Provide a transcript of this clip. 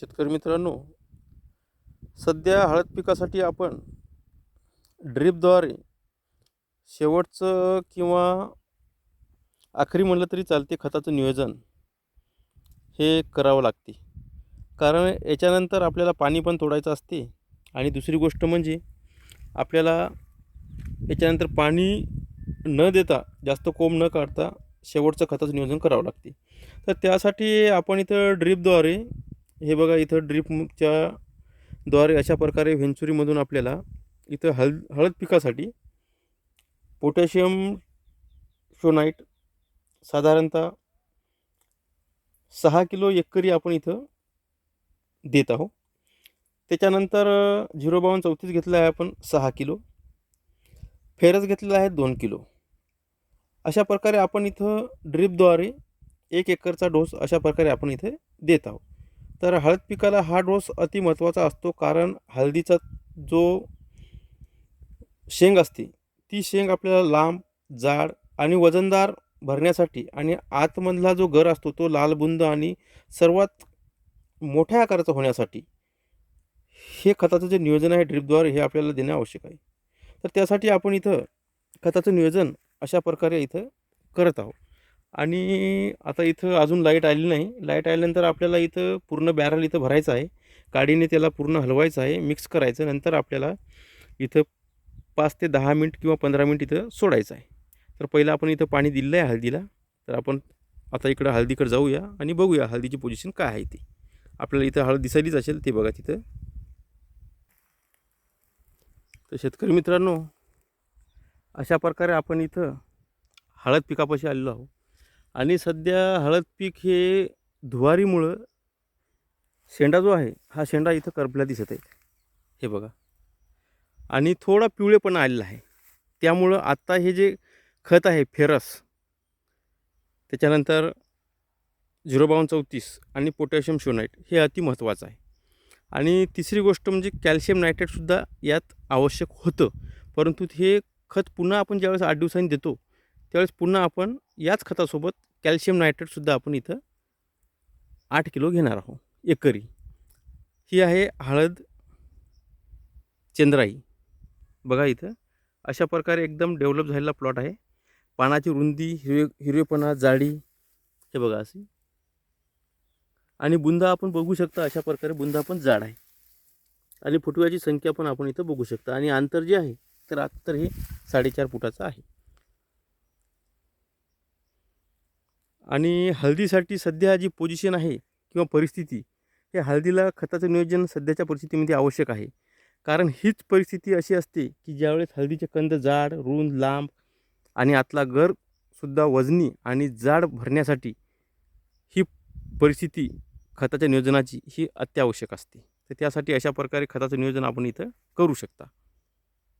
शेतकरी मित्रांनो सध्या हळद पिकासाठी आपण ड्रीपद्वारे शेवटचं किंवा आखरी म्हणलं तरी चालते खताचं नियोजन हे करावं लागते. कारण याच्यानंतर आपल्याला पाणी पण तोडायचं असते आणि दुसरी गोष्ट म्हणजे आपल्याला याच्यानंतर पाणी न देता जास्त कोंब न काढता शेवटचं खताचं नियोजन करावं लागते. तर त्यासाठी आपण इथं ड्रीपद्वारे हे बघा इथं ड्रीपच्या द्वारे अशा प्रकारे व्हेंचुरीमधून आपल्याला इथं हळद हळद पिकासाठी पोटॅशियम शोनाईट साधारणतः सहा किलो एकरी आपण इथं देत आहोत. त्याच्यानंतर झिरो बावन चौतीस घेतलं आहे आपण सहा किलो. फेरस घेतलेला आहे दोन किलो. अशा प्रकारे आपण इथं ड्रीपद्वारे एक एकरचा डोस अशा प्रकारे आपण इथे देत आहोत. तर हळद पिकाला हा डोस अति महत्त्वाचा असतो कारण हळदीचा जो शेंग असते ती शेंग आपल्याला लांब जाड आणि वजनदार भरण्यासाठी आणि आतमधला जो गर असतो तो लाल बुंद आणि सर्वात मोठ्या आकाराचा होण्यासाठी हे खताचं जे नियोजन आहे ड्रीपद्वारे हे आपल्याला देणे आवश्यक आहे. तर त्यासाठी आपण इथं खताचं नियोजन अशा प्रकारे इथं करत आहोत. आणि आता इथं अजून लाइट आली नाही. लाइट आल्यानंतर आपल्याला इथं पूर्ण बॅरल इथं भरायचं आहे. काडीने त्याला पूर्ण हलवायचं आहे मिक्स करायचं नंतर आपल्याला इथं पाच ते दहा मिनिट किंवा पंधरा मिनिट इथं सोडायचं आहे. तर पहिलं आपण इथं पाणी दिलं आहे हळदीला. तर आपण आता इकडं हळदीकडे जाऊया आणि बघूया हळदीची पोझिशन काय आहे ती. आपल्याला इथं हळद दिसायलीच असेल ते बघा तिथं. तर शेतकरी मित्रांनो अशा प्रकारे आपण इथं हळद पिकापाशी आलेलो आहोत. आणि सध्या हळद पीक हे धुवारीमुळं शेंडा जो आहे हा शेंडा इथं करपला दिसत आहे. हे बघा. आणि थोडा पिवळेपणा आलेला आहे. त्यामुळं आत्ता हे जे खत आहे फेरस त्याच्यानंतर झिरो बावन चौतीस आणि पोटॅशियम शोनाईट हे अति महत्त्वाचं आहे. आणि तिसरी गोष्ट म्हणजे कॅल्शियम नायट्रेटसुद्धा यात आवश्यक होतं. परंतु हे खत पुन्हा आपण ज्यावेळेस आठ दिवसांनी देतो त्यावेळेस पुन्हा आपण याच खतासोबत कॅल्शियम नायट्रेटसुद्धा आपण इथं आठ किलो घेणार आहोत एकरी. ही आहे हळद चंद्राई. बघा इथं अशा प्रकारे एकदम डेव्हलप झालेला प्लॉट आहे. पानाची रुंदी हिरवे हिरवेपणा जाडी हे बघा अशी. आणि बुंदा आपण बघू शकता अशा प्रकारे बुंदा पण जाड आहे. आणि फुटव्याची संख्या पण आपण इथं बघू शकता. आणि अंतर जे आहे तर अंतर हे साडेचार फुटाचं आहे. आणि हळदीसाठी सध्या जी पोझिशन आहे किंवा परिस्थिती हे हळदीला खताचं नियोजन सध्याच्या परिस्थितीमध्ये आवश्यक आहे. कारण हीच परिस्थिती अशी असते की ज्यावेळेस हळदीचे कंद जाड रुंद लांब आणि आतला गरसुद्धा वजनी आणि जाड भरण्यासाठी ही परिस्थिती खताच्या नियोजनाची ही अत्यावश्यक असते. तर त्यासाठी अशा प्रकारे खताचं नियोजन आपण इथं करू शकता.